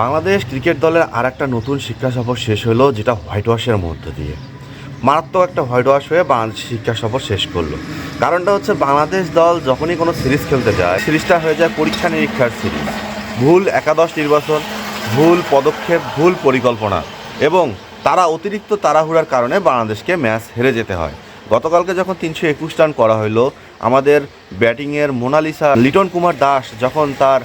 Bangladesh cricket দলের আর একটা নতুন শিক্ষা সফর শেষ হলো, যেটা হোয়াইট ওয়াশের মধ্য দিয়ে। মারাত্মক একটা হোয়াইট ওয়াশ হয়ে বাংলাদেশ শিক্ষা সফর শেষ করল। কারণটা হচ্ছে বাংলাদেশ দল যখনই কোনো সিরিজ খেলতে যায়, সিরিজটা হয়ে যায় পরীক্ষা নিরীক্ষার সিরিজ। ভুল একাদশ নির্বাচন, ভুল পদক্ষেপ, ভুল পরিকল্পনা এবং তারা অতিরিক্ত তাড়াহুড়ার কারণে বাংলাদেশকে ম্যাচ হেরে যেতে হয়। গতকালকে যখন তিনশো একুশ রান করা হলো, আমাদের ব্যাটিংয়ের মোনালিসা লিটন কুমার দাস যখন তার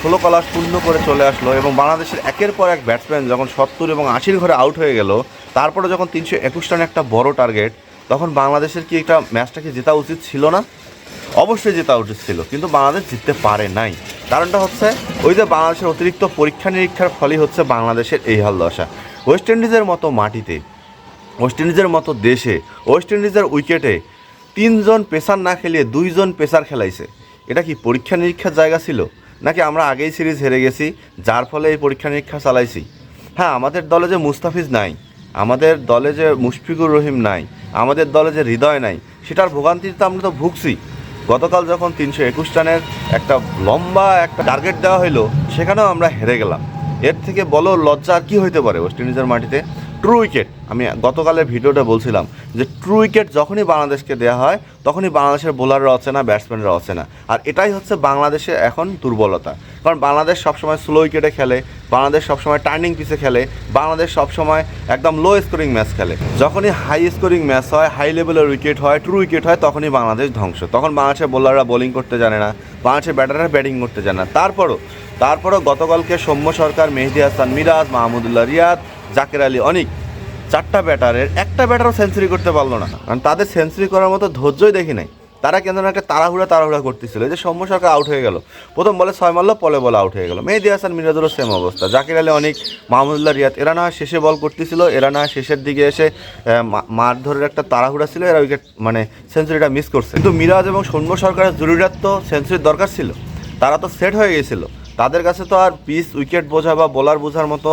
ষোলো কলা শূন্য করে চলে আসলো এবং বাংলাদেশের একের পর এক ব্যাটসম্যান যখন সত্তর এবং আশির ঘরে আউট হয়ে গেল, তারপরে যখন তিনশো একুশ রান একটা বড় টার্গেট তখন বাংলাদেশের কি একটা ম্যাচটাকে জেতা উচিত ছিল না? অবশ্যই জেতা উচিত ছিল, কিন্তু বাংলাদেশ জিততে পারে নাই। কারণটা হচ্ছে, ওই যে বাংলাদেশের অতিরিক্ত পরীক্ষা নিরীক্ষার ফলেই হচ্ছে বাংলাদেশের এই হাল দশা। ওয়েস্ট ইন্ডিজের মতো মাটিতে ওয়েস্ট ইন্ডিজের মতো দেশে ওয়েস্ট ইন্ডিজের উইকেটে তিনজন পেসার না খেলিয়ে দুইজন পেসার খেলাইছে। এটা কি পরীক্ষা নিরীক্ষার জায়গা ছিল? নাকি আমরা আগেই সিরিজ হেরে গেছি, যার ফলে এই পরীক্ষা নিরীক্ষা চালাইছি? হ্যাঁ আমাদের দলে যে মুস্তাফিজ নাই, আমাদের দলে যে মুশফিকুর রহিম নাই, আমাদের দলে যে হৃদয় নাই, সেটার ভোগান্তিতে আমরা তো ভুগছি। গতকাল যখন তিনশো একুশ রানের একটা লম্বা একটা টার্গেট দেওয়া হলো সেখানেও আমরা হেরে গেলাম। এর থেকে বলো লজ্জা আর কি হইতে পারে ওয়েস্ট ইন্ডিজের মাটিতে? ট্রু উইকেট আমি গতকালের ভিডিওটা বলছিলাম যে ট্রু উইকেট যখনই বাংলাদেশকে দেওয়া হয়, তখনই বাংলাদেশের বোলাররা অচেনা ব্যাটসম্যানরা অচেনা। আর এটাই হচ্ছে বাংলাদেশে এখন দুর্বলতা। কারণ বাংলাদেশ সবসময় স্লো উইকেটে খেলে, বাংলাদেশ সবসময় টার্নিং পিসে খেলে, বাংলাদেশ সবসময় একদম লো স্কোরিং ম্যাচ খেলে। যখনই হাই স্কোরিং ম্যাচ হয় হাই লেভেলের উইকেট হয় ট্রু উইকেট হয়, তখনই বাংলাদেশ ধ্বংস। তখন বাংলাদেশের বোলাররা বোলিং করতে জানে না, বাংলাদেশের ব্যাটাররা ব্যাটিং করতে জানে না। তারপরও তারপরও গতকালকে সৌম্য সরকার, মেহেদি হাসান, মিরাজ, মাহমুদুল্লাহ, রিয়াদ, জাকের আলী, অনিক চারটা ব্যাটারের, একটা ব্যাটারও সেঞ্চুরি করতে পারল না। কারণ তাদের সেঞ্চুরি করার মতো ধৈর্যই দেখি নাই। তারা কেন একটা তাড়াহুড়া তাড়াহুড়া করতেছিল। যে সৌম্য সরকার আউট হয়ে গেল। প্রথম বলে ছয় মারলো পলে বলে আউট হয়ে গেল। মেহেদি হাসান মিরাজুরও সেম অবস্থা। জাকির আলী, অনেক, মাহমুদুল্লাহ, রিয়াদ, এরা না শেষে বল করতেছিল, এরা না শেষের দিকে এসে মারধরের একটা তাড়াহুড়া ছিল, এরা উইকেট মানে সেঞ্চুরিটা মিস করছে। কিন্তু মিরাজ এবং সৌম্য সরকারের জরুরিয়াত তো সেঞ্চুরির দরকার ছিল। তারা তো সেট হয়ে গেছিল। তাদের কাছে তো আর পিস উইকেট বোঝা বা বোলার বোঝার মতো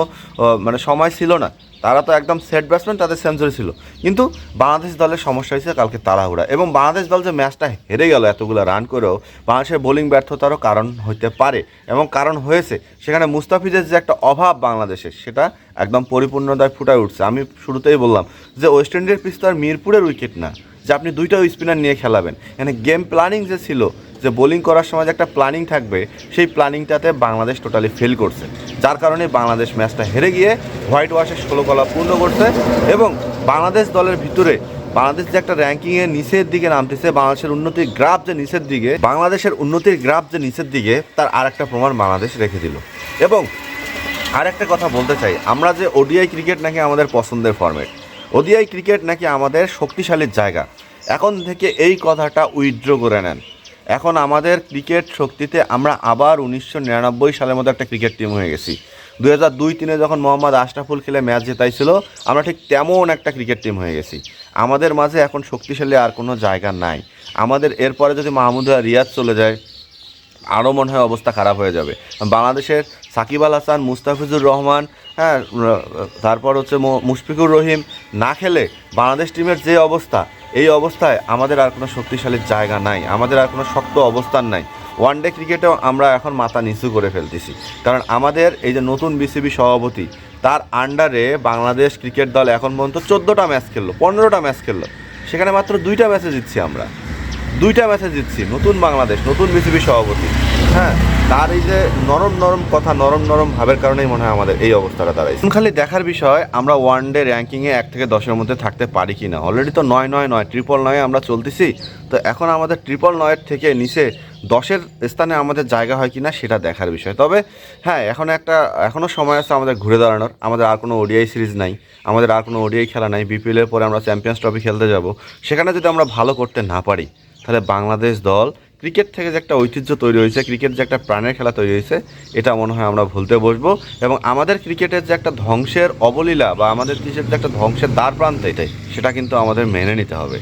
মানে সময় ছিল না। তারা তো একদম সেট ব্যাটসম্যান তাদের সেঞ্চুরি ছিল। কিন্তু বাংলাদেশ দলের সমস্যা হয়েছে কালকে তাড়াহুড়া। এবং বাংলাদেশ দল যে ম্যাচটা হেরে গেল, এতগুলো রান করেও, বাংলাদেশের বোলিং ব্যর্থতারও কারণ হতে পারে। এবং কারণ হয়েছে, সেখানে মুস্তাফিজের যে একটা অভাব বাংলাদেশের সেটা একদম পরিপূর্ণতায় ফুটায় উঠছে। আমি শুরুতেই বললাম যে ওয়েস্ট ইন্ডিজের পিচ তো আর মিরপুরের উইকেট না, যে আপনি দুইটা স্পিনার নিয়ে খেলাবেন। এখানে গেম প্ল্যানিং যে ছিল যে বোলিং করার সময় যে একটা প্ল্যানিং থাকবে, সেই প্ল্যানিংটাতে বাংলাদেশ টোটালি ফেল করছে। যার কারণে বাংলাদেশ ম্যাচটা হেরে গিয়ে হোয়াইট ওয়াশের ষোলো কলা পূর্ণ করছে এবং বাংলাদেশ দলের ভিতরে বাংলাদেশ যে একটা র্যাঙ্কিংয়ের নিচের দিকে নামতেছে, বাংলাদেশের উন্নতির গ্রাফ যে নিচের দিকে, বাংলাদেশের উন্নতির গ্রাফ যে নিচের দিকে, তার আর একটা প্রমাণ বাংলাদেশ রেখে দিল। এবং আর একটা কথা বলতে চাই, আমরা যে ওডিআই ক্রিকেট নাকি আমাদের পছন্দের ফর্মেট ওডিআই ক্রিকেট নাকি আমাদের শক্তিশালীর জায়গা। এখন থেকে এই কথাটা উইথড্র করে নেন। এখন আমাদের ক্রিকেট শক্তিতে আমরা আবার উনিশশো নিরানব্বই সালের মতো একটা ক্রিকেট টিম হয়ে গেছি। দু হাজার দুই তিনে যখন মোহাম্মদ আশরাফুল খেলে ম্যাচ জেতাইছিল আমরা ঠিক তেমন একটা ক্রিকেট টিম হয়ে গেছি। আমাদের মাঝে এখন শক্তিশালী আর কোনো জায়গা নাই। আমাদের এরপরে যদি মাহমুদুল্লাহ রিয়াজ চলে যায় আরও মনে হয় অবস্থা খারাপ হয়ে যাবে। বাংলাদেশের সাকিব আল হাসান, মুস্তাফিজুর রহমান হ্যাঁ তারপর হচ্ছে মুশফিকুর রহিম না খেলে বাংলাদেশ টিমের যে অবস্থা, এই অবস্থায় আমাদের আর কোনো শক্তিশালী জায়গা নাই, আমাদের আর কোনো শক্ত অবস্থান নাই। ওয়ান ডে ক্রিকেটেও আমরা এখন মাথা নিচু করে ফেলতেছি। কারণ আমাদের এই যে নতুন বিসিবি সভাপতি, তার আন্ডারে বাংলাদেশ ক্রিকেট দল এখন পর্যন্ত চোদ্দোটা ম্যাচ খেললো, পনেরোটা ম্যাচ খেললো। সেখানে মাত্র দুইটা ম্যাচে জিতছি আমরা। দুইটা ম্যাচে জিতছি। নতুন বাংলাদেশ, নতুন বিসিবি সভাপতি। হ্যাঁ তার এই যে নরম নরম কথা, নরম নরম ভাবের কারণেই মনে হয় আমাদের এই অবস্থাটা এখন খালি দেখার বিষয়, আমরা ওয়ান ডে র্যাঙ্কিংয়ে এক থেকে দশের মধ্যে থাকতে পারি কি না অলরেডি তো নয় নয় নয় ট্রিপল নয়ে আমরা চলতেছি। তো এখন আমাদের ট্রিপল নয়ের থেকে নিচে দশের স্থানে আমাদের জায়গা হয় কি না সেটা দেখার বিষয়। তবে হ্যাঁ এখন একটা এখনও সময় আছে আমাদের ঘুরে দাঁড়ানোর। আমাদের আর কোনো ওডিআই সিরিজ নাই। আমাদের আর কোনো ওডিআই খেলা নাই। বিপিএলের পরে আমরা চ্যাম্পিয়ন্স ট্রফি খেলতে যাব। সেখানে যদি আমরা ভালো করতে না পারি তাহলে বাংলাদেশ দল, ক্রিকেট থেকে যে একটা ঐতিহ্য তৈরি হয়েছে, ক্রিকেট যে একটা প্রাণের খেলা তৈরি হয়েছে, এটা মনে হয় আমরা ভুলতে বসবো। এবং আমাদের ক্রিকেটের যে একটা ধ্বংসের অবলীলা বা আমাদের ক্রিকেট যে একটা ধ্বংসের দ্বার প্রান্ত এটাই, সেটা কিন্তু আমাদের মেনে নিতে হবে।